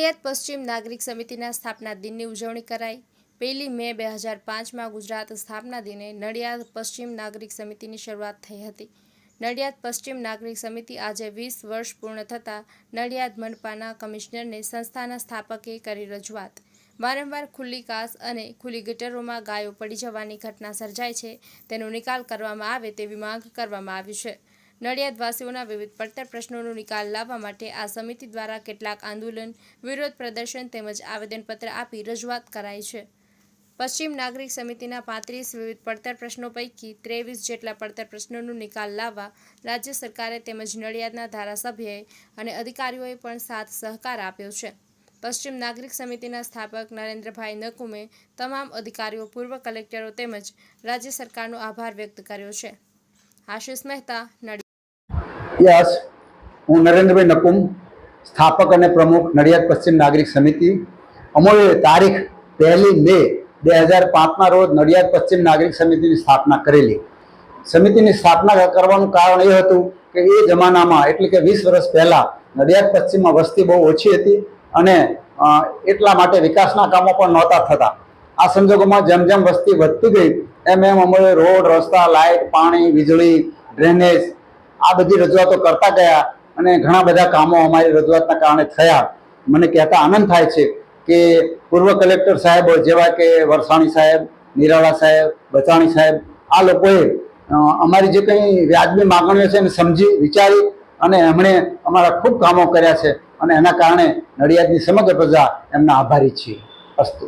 નડિયાદ પશ્ચિમ નાગરિક સમિતિના સ્થાપના દિનની ઉજવણી કરાઈ. પહેલી મે બે હજાર પાંચમાં ગુજરાત સ્થાપના દિને નડિયાદ પશ્ચિમ નાગરિક સમિતિની શરૂઆત થઈ હતી. નડિયાદ પશ્ચિમ નાગરિક સમિતિ આજે વીસ વર્ષ પૂર્ણ થતાં નડિયાદ મનપાના કમિશનરને સંસ્થાના સ્થાપકે કરી રજૂઆત. વારંવાર ખુલ્લી કાસ અને ખુલ્લી ગટરોમાં ગાયો પડી જવાની ઘટના સર્જાય છે. તેનો નિકાલ કરવામાં આવે તેવી માંગ કરવામાં આવી છે. નડિયાદવાસીઓના વિવિધ પડતર પ્રશ્નોનો નિકાલ લાવવા માટે આ સમિતિ દ્વારા કેટલાક આંદોલન, વિરોધ પ્રદર્શન તેમજ આવેદનપત્ર આપી રજૂઆત કરાઈ છે. પશ્ચિમ નાગરિક સમિતિના પાંત્રીસ વિવિધ પડતર પ્રશ્નો પૈકી ત્રેવીસ જેટલા પડતર પ્રશ્નોનો નિકાલ લાવવા રાજ્ય સરકારે તેમજ નડિયાદના ધારાસભ્યએ અને અધિકારીઓએ પણ સાથ સહકાર આપ્યો છે. પશ્ચિમ નાગરિક સમિતિના સ્થાપક નરેન્દ્રભાઈ નકુમે તમામ અધિકારીઓ, પૂર્વ કલેક્ટરો તેમજ રાજ્ય સરકારનો આભાર વ્યક્ત કર્યો છે. આશિષ મહેતા, નડિયાદ. યસ હું નરેન્દ્રભાઈ નકુમ, સ્થાપક અને પ્રમુખ, નડિયાદ પશ્ચિમ નાગરિક સમિતિ. અમોએ તારીખ પહેલી મે બે હજાર પાંચના રોજ નડિયાદ પશ્ચિમ નાગરિક સમિતિની સ્થાપના કરેલી. સમિતિની સ્થાપના કરવાનું કારણ એ હતું કે એ જમાનામાં એટલે કે વીસ વર્ષ પહેલાં નડિયાદ પશ્ચિમમાં વસ્તી બહુ ઓછી હતી અને એટલા માટે વિકાસના કામો પણ નહોતા થતા. આ સંજોગોમાં જેમ જેમ વસ્તી વધતી ગઈ, એમ એમ અમે રોડ, રસ્તા, લાઇટ, પાણી, વીજળી, ડ્રેનેજ આ બધી રજૂઆતો કરતા ગયા અને ઘણા બધા કામો અમારી રજૂઆતના કારણે થયા. મને કહેતા આનંદ થાય છે કે પૂર્વ કલેક્ટર સાહેબ જેવા કે વરસાણી સાહેબ, નિરાળા સાહેબ, બચાણી સાહેબ, આ લોકોએ અમારી જે કંઈ વ્યાજબી માગણીઓ છે એને સમજી, વિચારી અને એમણે અમારા ખૂબ કામો કર્યા છે અને એના કારણે નડિયાદની સમગ્ર પ્રજા એમના આભારી છીએ. અસ્તુ.